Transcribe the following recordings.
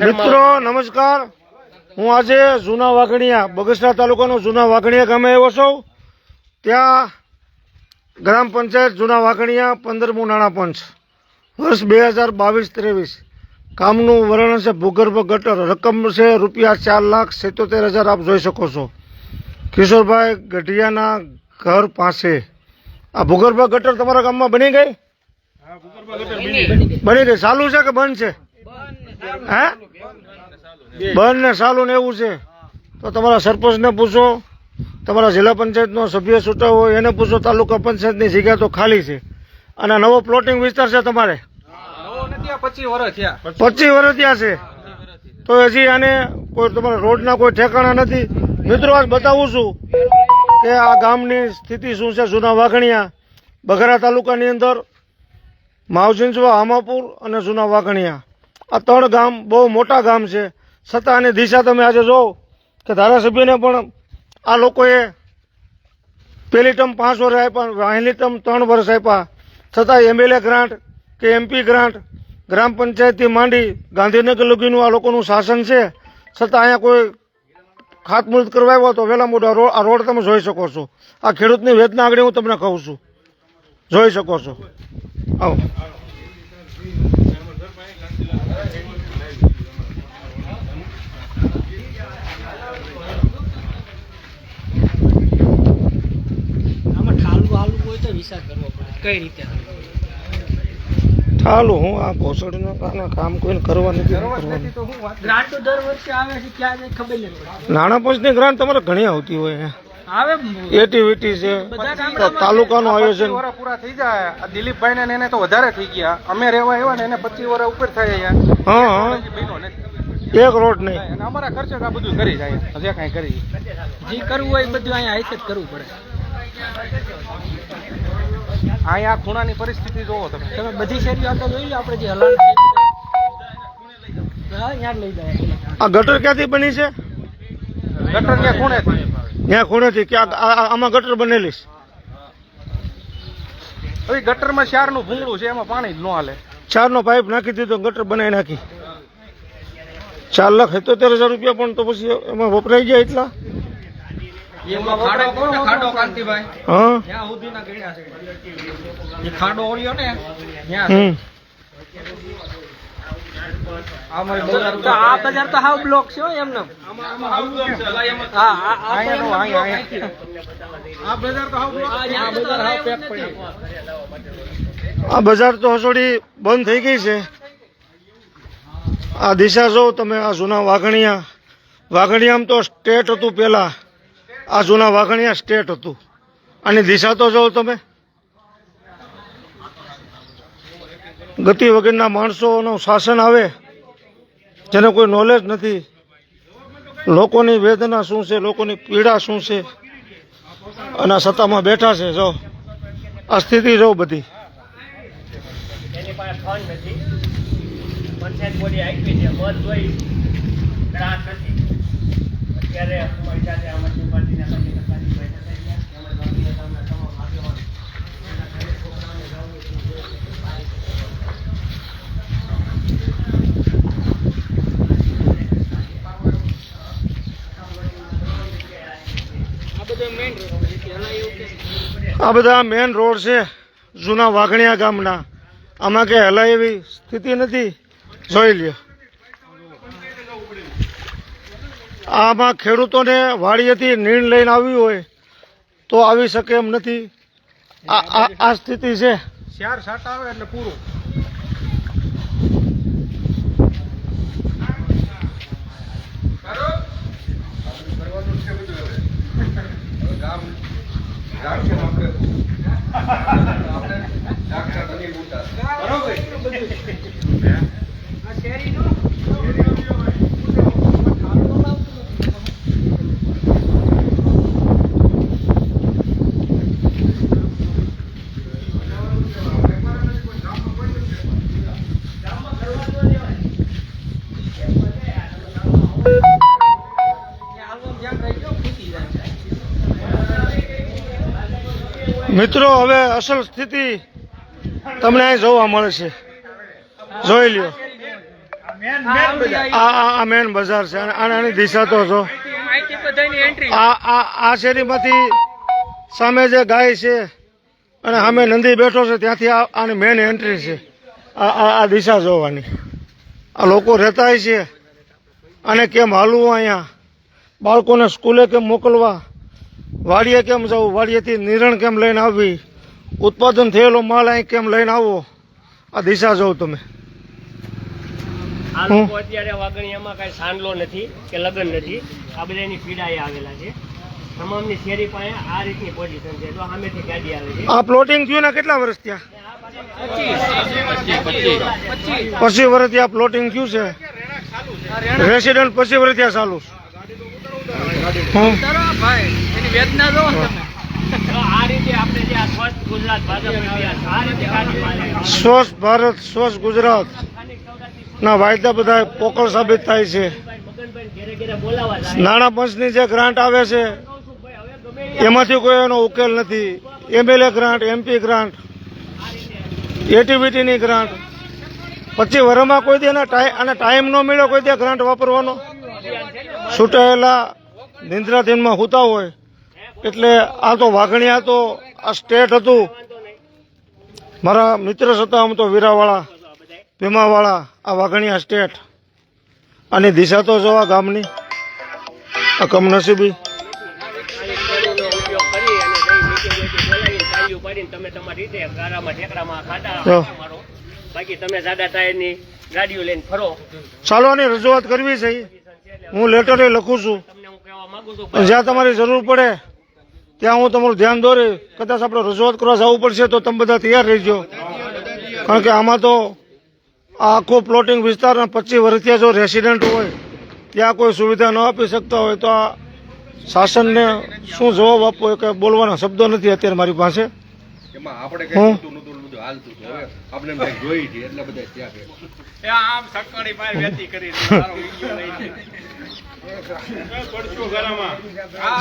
મિત્રો, નમસ્કાર. હું આજે જૂના વાઘણિયા, બગસરા તાલુકાનો જૂના વાઘણિયા ગામે આવ્યો છું. ત્યાં ગ્રામ પંચાયત જૂના વાઘણિયા, પંદરમું નાણાં પંચ. વર્ષ બે હજાર બાવીસ ત્રેવીસ. કામનું વર્ણન છે, ભૂગર્ભ ગટર. રકમ છે, રૂપિયા ચાર લાખ સિત્તોતેર હજાર આપ જોઈ શકો છો. કિશોરભાઈ ગઢિયાના ઘર પાસે. આ ભૂગર્ભ ગટર તમારા ગામમાં બની ગઈ? બની ગઈ ચાલુ છે કે બંધ છે? હે? બંધ ને ચાલુ ને એવું છે. તો તમારા સરપંચને પૂછો, તમારા જિલ્લા પંચાયતનો સભ્ય છૂટા હોય એને પૂછો, તાલુકા પંચાયતની જગ્યા તો ખાલી છે. અને નવો પ્લોટિંગ વિસ્તાર છે તમારે? પચીસ વર્ષ ત્યાં છે. તો હજી આને કોઈ તમારા રોડના કોઈ ઠેકાણા નથી. મિત્રો, આજ બતાવું છું કે આ ગામની સ્થિતિ શું છે? જૂના વાઘણિયા બગરા તાલુકાની અંદર માવજીંજવા હામાપુર અને જૂના વાઘણિયા. આ ત્રણ ગામ બહુ મોટા ગામ છે. છતાં આની દિશા તમે આજે જોવો કે ધારાસભ્યને પણ આ લોકોએ પહેલી ટર્મ પાંચ વર્ષ આપ્યા વાહેલી ટર્મ ત્રણ વર્ષ આપ્યા. છતાં એમએલએ ગ્રાન્ટ કે એમપી ગ્રાન્ટ, ગ્રામ પંચાયતથી માંડી ગાંધીનગર લગીનું આ લોકોનું શાસન છે. છતાં અહીંયા કોઈ ખાતમુહૂર્ત કરવા આવ્યો તો વહેલા મોટા આ રોડ તમે જોઈ શકો છો. આ ખેડૂતની વેદના આગળ હું તમને કહું છું. જોઈ શકો છો. આવો. આમાં ઠાલવું હાલવું હોય તો વિચાર કરવો પડે કઈ રીતે ચાલો હું આ કારણે કામ કોઈને કરવા નથી કરવાનું. ગ્રાન્ટ દર વર્ષે આવે છે ક્યાં જાય ખબર નથી પડતી. નાણાં પંચની ગ્રાન્ટ તમારે ઘણી આવતી હોય એટીવીટી છે. તાલુકાનું આયોજન. વર્ષ પૂરા થઈ જાય. આ દિલીપભાઈ ને એને તો વધારે થઈ ગયા. અમે રહેવા એવા ને એને પચીસ વર્ષ ઉપર થાય હા એક રોડ નહીં. અમારા ખર્ચે તો આ બધું કરી જાય. જે કાંઈ કરી. જે કરવું હોય એ બધું અહીંયા હાઈટ જ કરવું પડે. અહીંયા ખૂણાની પરિસ્થિતિ જોવો તમે. તમે બધી શેરીઓ આગળ જોઈ લો આપણે જે હલાલ અહીંયા લઈ જવા આ ગટર ક્યાંથી બની છે? ગટર ક્યાં ખૂણે ત્યાં ખૂણેથી ક્યાં આ- આ- આમાં ગટર બનેલી છે. હવે ગટરમાં શારનું ભૂંગળું છે એમાં પાણી જ ન હાલે. ચારનો પાઇપ નાખી દીધો ગટર બનાવી નાખી. ચાર લાખ સિત્તોતેર હજાર રૂપિયા પણ તો પછી એમાં વપરાઈ ગયા એટલા. ખાડો ઓળ્યો ને આ બજાર તો હાવ બ્લોક છે એમને આ- આ તો અહીંયા નો, એમનો અહીંયા, block અહીંયા. નથી. આ બજાર તો હાવ આ જ્યાં આ બજાર હાવ પેક નથી. પડ્યું આ બજાર તો હસોડી બંધ થઈ ગઈ છે આ દિશા જો તમે આ જૂના વાઘણિયા વાઘણિયામાં તો સ્ટેટ હતું પેલા આ જૂના વાઘણિયા સ્ટેટ હતું આની દિશા તો જો તમે ગતિ વગરના માણસોનું શાસન આવે, જેને કોઈ નોલેજ નથી. લોકોની વેદના શું છે, લોકોની પીડા શું છે, અને સત્તામાં બેઠા છે, જો. આ સ્થિતિ જો બધી. એની પાસે ફંડ નથી પંચાયત બોડી આપી છે મત જોઈ ગ્રાન્ટ નથી અત્યારે અમારી સાથે આમ આદમી પાર્ટીના કાર્યકર્તાની બેઠક થઈ ગયા. એમણે ગાંધી હતા, તમામ આગેવાનો. આ બધો મેઇન રોડ છે પહેલા એવું કે આ બધા મેન રોડ છે જૂના વાઘણિયા ગામના. આમાં કે હલા એવી સ્થિતિ નથી. જોઈ લ્યો. આમાં ખેડૂતોને વાડીએથી નીણ લઈને આવ્યું હોય તો આવી શકે એમ નથી. આ આ આ સ્થિતિ છે. ચાર સાટ આવે એટલે પૂરું. ડાક્ટર આપણે. આપણે ડાક્ટર બની મોટા બરોબર? મિત્રો, હવે અસલ સ્થિતિ તમને અહીં જોવા મળે છે. જોઈ લ્યો. આ મેન બજાર છે. આને દિશા તો જો. આ શેરીમાંથી સામે જે ગાય છે અને સામે નંદી બેઠો છે, ત્યાંથી આની મેન એન્ટ્રી છે. આ દિશા જોવાની. આ લોકો રહેતા છે. અને કેમ હાલવું અહીંયા? બાળકોને સ્કૂલે કેમ મોકલવા? વાડીએ કેમ જવું વાડીએથી નિરણ કેમ લઈને આવવી? ઉત્પાદન થયેલો માલ અહીં કેમ લઈને આવવો? આ દિશા જવું તમે. આ લોકો અત્યારે વાગણિયામાં કઈ સાંડલો નથી કે લગ્ન નથી. આ બધાની પીડાએ આવેલા છે. તમામની શેરી પાસે આ રીતની પોઝિશન છે. જો સામેથી ગાડી આવે છે. આ પ્લોટિંગ થયું ને કેટલા વર્ષ થયા? પચીસ વર્ષથી આ પ્લોટિંગ થયું છે. રેસિડન્ટ પચીસ વર્ષ થયા ચાલુ છે. હમ. તો આ રીતે આપણે જે આ સ્વસ્થ ગુજરાત ભાજપ અભિયાન આ રીતે ગાડી મારે સ્વચ્છ ભારત સ્વચ્છ ગુજરાત. ના વાયદા બધા પોકળ સાબિત થાય છે. નાણાં પંચની જે ગ્રાન્ટ આવે છે એમાંથી કોઈ એનો ઉકેલ નથી. એમએલએ ગ્રાન્ટ એમપી ગ્રાન્ટ એટીવીટીની ગ્રાન્ટ. પછી વર્ષમાં કોઈ દે એના અને ટાઈમ ન મળ્યો કોઈ દે ગ્રાન્ટ વાપરવાનો. છૂટાયેલા નિંદ્રાધીનમાં હોતા હોય. એટલે આ તો વાઘણિયા તો આ સ્ટેટ હતું. મારા મિત્ર હતા આમ તો વીરાવાળા, ભીમાવાળા, આ વાઘણિયા સ્ટેટ અને દિશા તો જોવા ગામની. આ કમનસીબી. બાકી તમે આની રજૂઆત કરવી છે. હું લેટરે લખું છું. જ્યાં તમારી જરૂર પડે ત્યાં હું તમારું ધ્યાન દોરી કદાચ આપણે રજૂઆત કરવા જવું પડશે તો તમે બધા તૈયાર રહેજો કારણ કે આમાં તો આ આખો પ્લોટિંગ વિસ્તાર પચીસ વર્ષથી જો રેસિડન્ટ હોય ત્યાં કોઈ સુવિધા ન આપી શકતા હોય તો આ શાસનને શું જવાબ આપવો એ કંઈ બોલવાના શબ્દો નથી અત્યારે મારી પાસે હું? બધું હાલતું હતું. હવે આપણે એમ થાય જોઈ છે એટલે બધા ત્યાં છે. આમ સકડી પાર વેતી કરી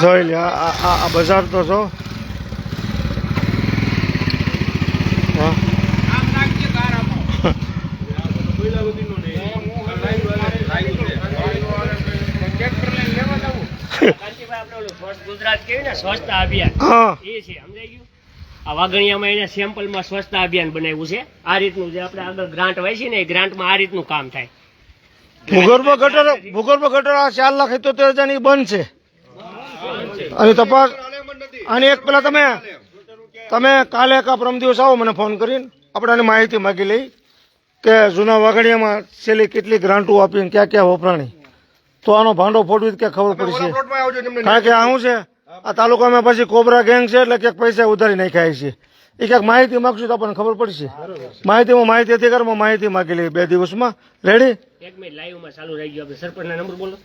જોઈ લે આ બજાર તો ગુજરાત કેવી ને સ્વચ્છતા અભિયાન? એ છે સમજાઈ ગયું? આ વાઘણિયામાં એને સેમ્પલમાં સ્વચ્છતા અભિયાન બનાવ્યું છે. આ રીતનું જે આપણે આગળ ગ્રાન્ટ છે ને એ ગ્રાન્ટમાં આ રીતનું કામ થાય. ભૂગર્ભ ગટર ભૂગર્ભ ગટર આ ચાર લાખ ઇત્યોતેર હજારની બંધ છે. અને તપાસ આની એક પેલા તમે તમે કાલે કા પરમ દિવસ આવો મને ફોન કરીને. આપણે આની માહિતી માગી લઈ કે જૂના વાઘડિયામાં છેલ્લી કેટલી ગ્રાન્ટો આપીને ક્યાં ક્યાં વપરાણી. તો આનો ભાંડો ફોડવી ક્યાં ખબર પડશે કારણ કે આ શું છે? આ તાલુકામાં પછી કોબરા ગેંગ છે એટલે ક્યાંક પૈસા ઉધારી નાખ્યા છે. એ ક્યાંક માહિતી માગશું તો આપણને ખબર પડશે. માહિતીમાં માહિતી અધિકારમાં માહિતી માગી લઈ બે દિવસમાં. રેડી એક મિનિટ લાઈવમાં ચાલુ રહી ગયો. આપણે સરપંચના નંબર બોલો.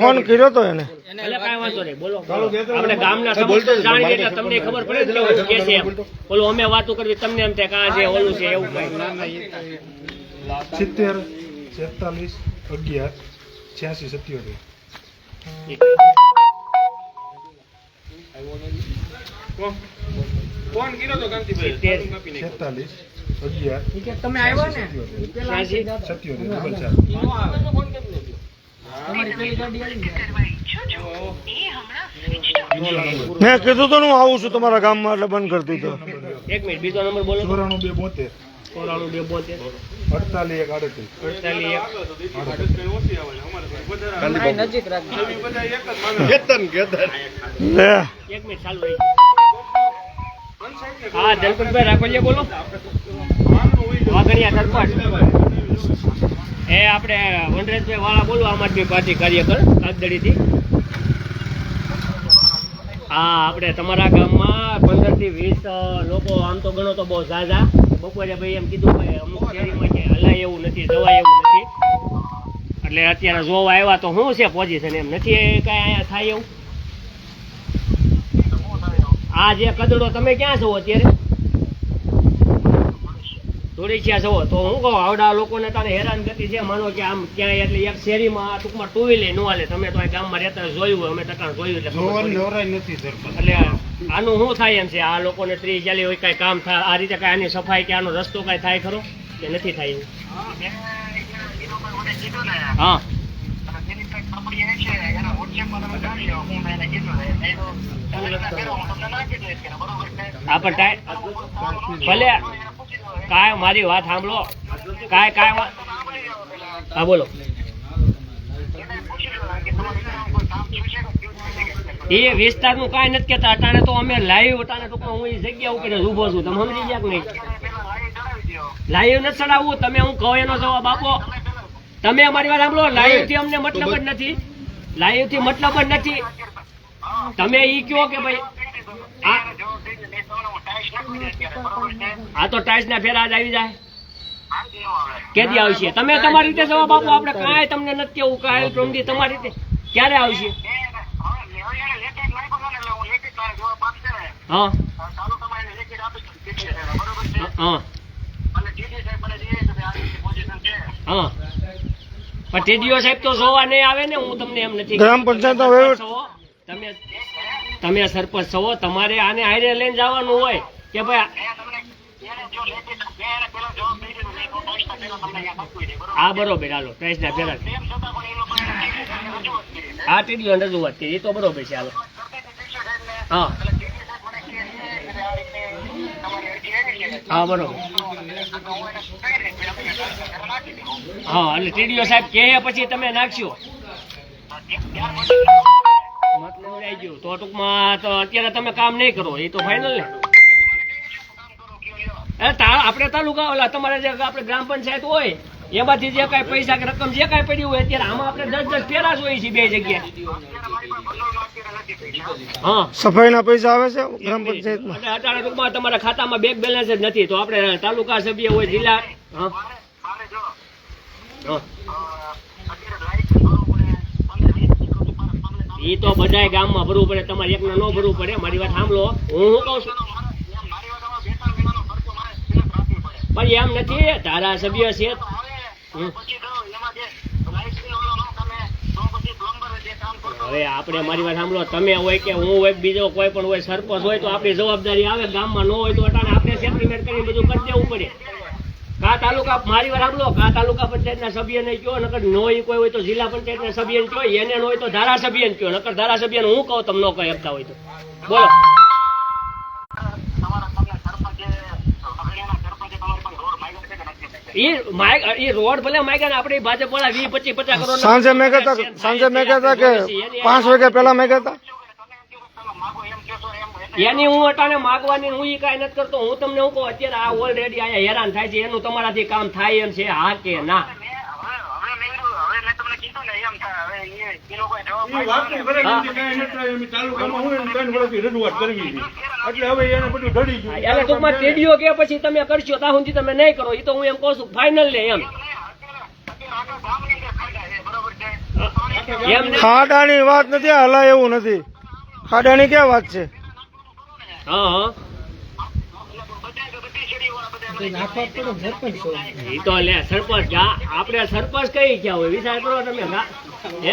ફોન કર્યો તો એને. એટલે કાંઈ વાંધો નહીં બોલો. આપણે ગામના સમસ્ત જાણીએ એટલે તમને ખબર પડે ને કેવું કે છે એમ. ઓલું અમે વાતો કરવી તમને એમ થાય આ છે ઓલું છે એવું સિત્તેર છેતાલીસ અગિયાર છ્યાસી સત્યોતેર. ફોન કર્યો તો કાંતિભાઈ. છેતાલીસ અગિયાર તમે આવ્યા ને. સત્યોતેર ડબલ ચાર. મેં કીધું તો હું આવું છું તમારા ગામમાં એટલે બંધ કરતું હતું એક મિનિટ બીજો નંબર બોલો ચોરાણું બે બોતેર. ચોરાણું બે બોતેર અડતાલીસ એક આડત્રીસ. અડતાલીસ એક. કેતન કેતન. લે. એક મિનિટ ચાલુ રહી. હા દલપતભાઈ રાખોલિયા બોલો. વાઘણિયા સરપંચ. એ આપણે વનરાજભાઈ વાળા બોલો આમ આદમી પાર્ટી કાર્યકર કાગદડીથી હા આપણે તમારા ગામમાં પંદરથી વીસ લોકો આમ તો ગણો તો બહુ ઝાઝા. બપોરે ભાઈ એમ કીધું ભાઈ અમુક શેરીમાં છે હલાય એવું નથી જવાય એવું નથી. એટલે અત્યારે જોવા આવ્યા તો શું છે પોઝિશન એમ? નથી કાંઈ અહીંયા થાય એવું? આ જે કદડો તમે ક્યાં છો અત્યારે? ધોળીસિયા છો તો હું કહું આવડા લોકોને તારે હેરાનગતિ છે માનો કે આમ ક્યાંય એટલે એક શેરીમાં આ ટૂંકમાં ટુ વ્હીલર નો હાલે. તમે તો આ ગામમાં રહેતા જોયું અમે ટકા જોયું એટલે એટલે આનું શું થાય એમ છે? આ લોકોને ત્રીસ ચાલી હોય કાંઈ કામ થાય આ રીતે કાંઈ આની સફાઈ કે આનો રસ્તો કાંઈ થાય ખરો? કે નથી થાય એવું? હા આ પણ ટાઈ ભલે. કાય મારી વાત સાંભળો. કાય કાય વાત હા બોલો. એ વિસ્તારનું કાંઈ નથી કહેતા. અટાણે તો અમે લાઈવ અટાણે ટૂંકમાં હું એ જગ્યા ઉપર જ છું. તમે સમજી ગયા કે નહીં? લાઈવ નથી ચડાવવું. તમે હું કહો એનો જવાબ આપો. તમે અમારી વાત સાંભળો. લાઈવથી અમને મતલબ જ નથી. લાઈવથી મતલબ જ નથી. તમે ઈ કયો કે ભાઈ, આ તો ટાઈસ ના ફેરા આવી જાય. કેદી આવશે? તમે તમારી રીતે જવાબ આપો. આપણે કાંઈ તમને નથી કેવું કાંઈ પ્રમદી તમારી રીતે. ક્યારે આવશે? હા. હા હા. પણ ટીડીઓ સાહેબ તો જોવા નહીં આવે ને હું તમને એમ નથી ગ્રામ પંચાયતનો તમે તમે સરપંચ છો તમારે આને આયરે લઈને જવાનું હોય કે ભાઈ આ બરોબર હાલો પ્રાઇસ ના હા આ ટીડીઓ રજૂઆત કરી એ તો બરોબર છે હાલો. હા. હા બરોબર. હા એટલે ટીડીઓ સાહેબ કે પછી તમે નાખશો. મતલબ આવી ગયો. તો ટૂંકમાં તો અત્યારે તમે કામ નહીં કરો એ તો ફાઇનલ ને. આપણે તાલુકા ઓલા તમારે જે આપણે ગ્રામ પંચાયત હોય એમાંથી જે કાંઈ પૈસા કે રકમ જે કાંઈ પડ્યું હોય અત્યારે આમાં આપણે દસ દસ ફેરા જ હોય છે બે જગ્યાએ. હા. સફાઈના પૈસા આવે છે ગ્રામ પંચાયતમાં? એટલે અટાણે ટૂંકમાં તમારા ખાતામાં બેંક બેલેન્સ જ નથી તો આપણે તાલુકા સભ્ય હોય જિલ્લા હા. હા. એ તો બધાય ગામમાં ભરવું પડે તમારે એકને ન ભરવું પડે મારી વાત સાંભળો. હું શું કહું છું? પણ એમ નથી ધારાસભ્ય છે. હવે આપણે મારી વાત સાંભળો તમે હોય કે હું હોય બીજો કોઈ પણ હોય સરપંચ હોય તો આપણી જવાબદારી આવે ગામમાં ન હોય તો અટાણે આપણે સેટલમેન્ટ કરીને બધું કરી દેવું પડે. કા તાલુકા મારી વાત સાંભળો કા તાલુકા પંચાયતના સભ્યને કયો નકર ન હોય કોઈ હોય તો જિલ્લા પંચાયતના સભ્યને કયો એને ન હોય તો ધારાસભ્યને કયો નકર ધારાસભ્યને હું કહું તમને ન કહી શકતા હોય તો. બોલો. ઈ માગ ઈ રોડ ભલે માગ્યા ને આપણે ભાજપ વાળા વીસ પચીસ પચાસ કરોડ સાંજે મેં કહેતા સાંજે મેં કહેતા કે પાંચ વાગ્યા પહેલા મેં કહેતા. એની હું અટાને માગવાની હું ઈ કાંઈ નથી કરતો. હું તમને હું કહું અત્યારે આ ઓલરેડી અહીંયા હેરાન થાય છે. એનું તમારાથી કામ થાય એમ છે હા કે ના એ વાતનું ખરેખર કાંઈ નથી થાય. એમ તાલુકામાં હું એને ત્રણ વર્ષથી રજૂઆત કરવી હતી. એટલે હવે એને બધું ઢળી ગયું એટલે ટૂંકમાં ટેડીઓ કે પછી તમે કરશો ત્યાં સુધી તમે નહીં કરો એ તો હું એમ કહું છું ફાઇનલ લે એમ. ખાડાની વાત નથી હલા એવું નથી. ખાડાની ક્યાં વાત છે? હા હા. ઈ તો લે સરપંચ આપણે સરપંચ કઈ ગયા હોય? વિચાર કરો તમે. એ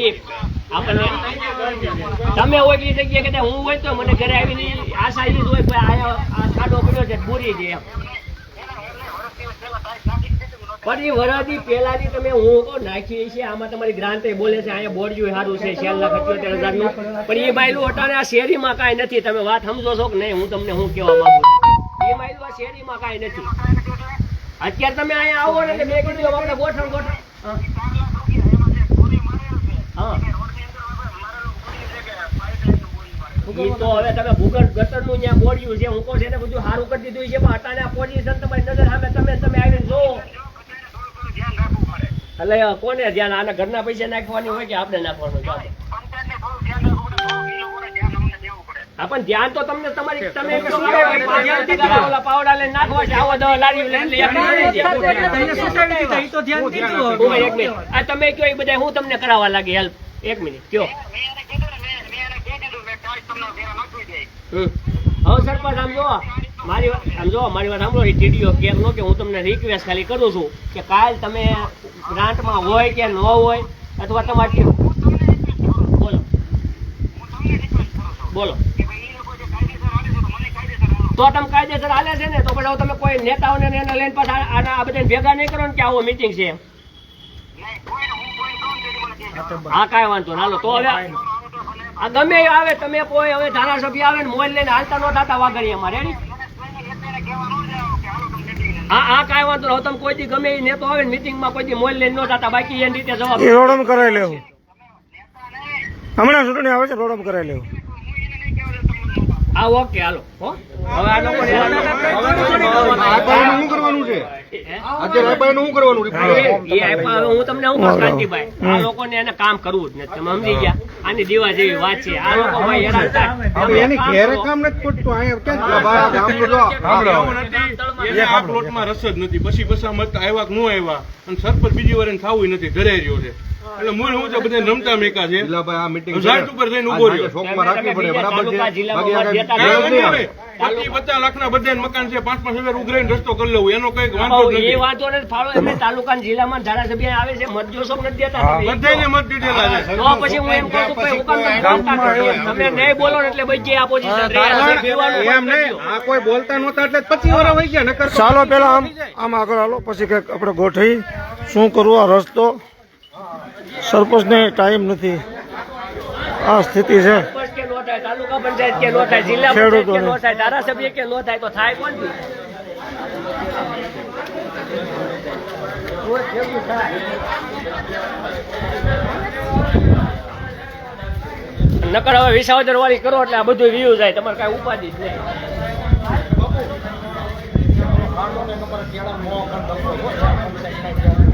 એ તમે હોય એટલી જગ્યાએ હું હોય તો મને ઘરે આવીને આશા એ જ હોય કે આ આ ખાડો પડ્યો છે પૂરી છે એમ. પણ એ વરાદી પેલાની તમે હું કહો નાખી છે આમાં તમારી ગ્રાન્ટ બોલે છે, અહીંયા બોર્ડિયું સારું છે ચાર લાખ અઠ્યોતેર હજારનું. પણ એ બાયલું અટાણે આ શેરીમાં કાંઈ નથી. તમે વાત સમજો છો કે નહીં? હું તમને હું કહેવા માંગુ એ બાયલું આ શેરીમાં કાંઈ નથી. અત્યારે તમે અહીંયા આવો ને મેં કીધું આપણે ગોઠણ ગોઠણ. હા. ઈ તો હવે તમે ભૂગર્ભ ગટરનું જ્યાં બોડ્યું છે, હું કહું છે એને બધું સારું કરી દીધું છે. પણ અટાણે પોઝિશન તમારી નજર સામે તમે તમે આવીને જોવો એટલે કોને ધ્યાન? આને ઘરના પૈસા નાખવાની હોય કે આપણે નાખવાનું? હા પણ ધ્યાન તો તમને તમારી તમે પાવડા લઈને નાખવા છે આવો દવા લારી લઈને. આ તમે કયો એ બધા હું તમને કરાવવા લાગે? હેલ્પ. એક મિનિટ કયો? હમ. હવે સરપંચ આમ જો મારી વાત જો મારી વાત સાંભળો ટીડીઓ કેમ નો કે હું તમને રિક્વેસ્ટ ખાલી કરું છું કે કાલ તમે ગ્રાન્ટમાં હોય કે ન હોય, અથવા તમારી બોલો. બોલો. તો તમે કાયદેસર હાલે છે ને, તો પછી તમે કોઈ નેતાઓને એના લઈને પાછા આના આ બધાને ભેગા નહીં કરો ને કે આવો મીટિંગ છે હા, કાંઈ વાંધો. હાલો, તો હવે આ ગમે આવે, તમે કોઈ હવે ધારાસભ્ય આવે ને મોબાઈલ લઈને હાલતા ન થતા વાગડીયામાં રેડી હા આ કાંઈ વાંધો નહીં. તમે કોઈ દી ગમે એ નેતો આવે ને મિટિંગમાં કોઈ દી મોલ લઈને ન થતા બાકી એની રીતે જવાબ એ રોડમ કરાવી લેવું. હમણાં ચૂંટણી આવે છે રોડમ કરાવી લેવું. હા ઓકે હાલો હો. હવે આ લોકો આપાયનું શું કરવાનું છે. અત્યારે આપાયનું શું કરવાનું report? એ આપ્યા હવે હું તમને શું શાંતિભાઈ આ લોકોને એને કામ કરવું જ નથી. તમે સમજી ગયા? આની દેવા જેવી વાત છે. આ લોકો ભાઈ હેરાન થાય. એની ઘેરે કામ નથી પડતું અહીંયા ક્યાં ભાઈ આ ગામનું જો. એવું નથી એને આ પ્લોટમાં રસ જ નથી. પછી બસા મત આવ્યા નો આવ્યા. અને સરપંચ બીજી વાર એને થવું નથી. ઘરે રહ્યો છે. એટલે મૂળ હું છે? બધા રમતા મેકા છે. દિલાભાઈ આ meeting ઝાડ ઉપર જઈને ઊભો રહ્યો. શોખમાં રાખવી પડે બરાબર છે? બાકી પચાસ લાખના બધાને મકાન છે પાંચ પાંચ હજાર ઉઘરાઈને રસ્તો કરી લેવું. એનો કંઈક વાંધો એ વાંધો નથી. ફાળો એમને તાલુકા જિલ્લામાં ધારાસભ્ય આવે છે મત જોશો નથી દેતા બધાને મત દીધેલા છે. તો પછી હું એમ કહું છું કે હું તમે નહીં બોલો એટલે ભાઈ આ પોઝિશન રહે આ પીવાનું એમ નહીં. આ કોઈ બોલતા નહોતા એટલે પચીસ વર્ષ વહી ગયા નકર ચાલો પેલા આમ આમ આગળ હાલો પછી કંઈક આપણે ગોઠવી. શું કરવું આ રસ્તો? સરપંચને ટાઈમ નથી આ સ્થિતિ છે તાલુકા પંચાયત કે નો થાય જિલ્લા પંચાયત કે નો થાય ધારાસભ્ય કે નો થાય તો થાય કોણ નકર હવે વિસાવદર વાળી કરો એટલે આ બધું વ્યૂ જાય તમારે કઈ ઉપાધિ જ નહીં આમ લાગો કરતી. બધા આયરા. ત્રણ ચાર કરોડ છે આ તો આ રીતે આ રીતે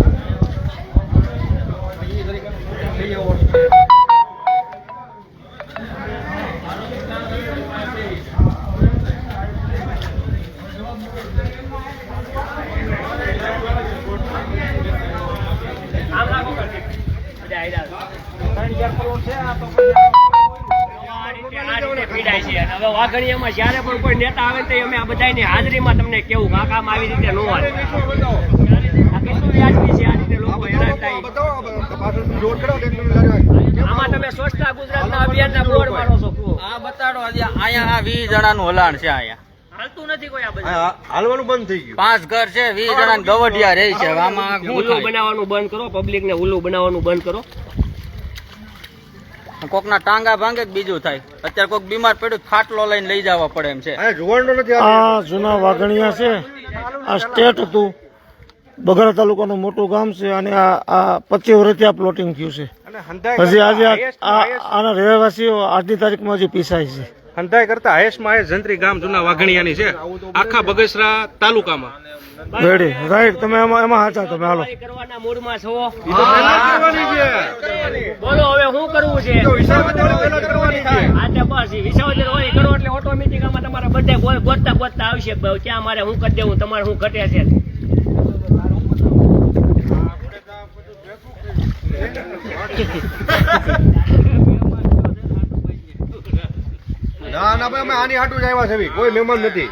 પીડાય છે અને હવે વાઘણીયામાં જ્યારે પણ કોઈ નેતા આવે તો અમે આ બધાની હાજરીમાં તમને કેવું આ કામ આવી રીતે ન હોય. આ કેટલું વ્યાજબી છે આ રીતે લોકો હેરાન થાય પાછળથી રોડ કરાવો તો એક મિનિટ લાગે. આમાં તમે સ્વચ્છતા ગુજરાતના અભિયાનના બોર્ડ મારો છો આ બતાડો અહીંયા આ વીસ જણાનું હલાણ છે અહીંયા. હાલતું નથી કોઈ આ બધું. હાલવાનું બંધ થઈ ગયું. પાંચ ઘર છે વીસ જણા ગવડિયા રહે છે આમાં ઉલ્લુ બનાવવાનું બંધ કરો પબ્લિક ને ઉલ્લુ બનાવવાનું બંધ કરો. કોકના ટાંગા ભાંગે કે બીજું થાય. અત્યારે કોઈક બીમાર પડ્યું ખાટલો લઈને લઈ જવા પડે એમ છે. આ જૂના વાઘણિયા છે. આ સ્ટેટ હતું. બગડા તાલુકાનું મોટું ગામ છે અને આ આ પચીસ વર્ષથી આ પ્લોટિંગ થયું છે. હજી આજે આના રહેવાસીઓ આજની તારીખમાં હજી પીસાય છે. હંધાય કરતા હાઈએસ્ટમાં હાઈએસ્ટ જંત્રી ગામ જૂના વાઘણિયાની છે. આખા બગસરા તાલુકામાં. રેડી રાઈટ તમે એમાં એમાં હાચા તમે હાલો. કરવાના મૂડમાં છો. પહેલા કરવાની છે. બોલો હવે શું કરવું છે? વિસાવદર ઈ કરો એટલે ઓટોમેટિક આમાં તમારા બધા ગોતતા ગોતતા આવશે. ક્યાં મારે શું કરી દેવું તમારે શું ઘટે છે? ના ના ભાઈ અમે આની હાટુ જ આવ્યા છે કોઈ મહેમાન નથી.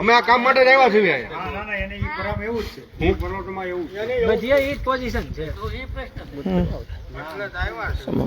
અમે આ કામ માટે જ આવ્યા છીએ અહીંયા હમ.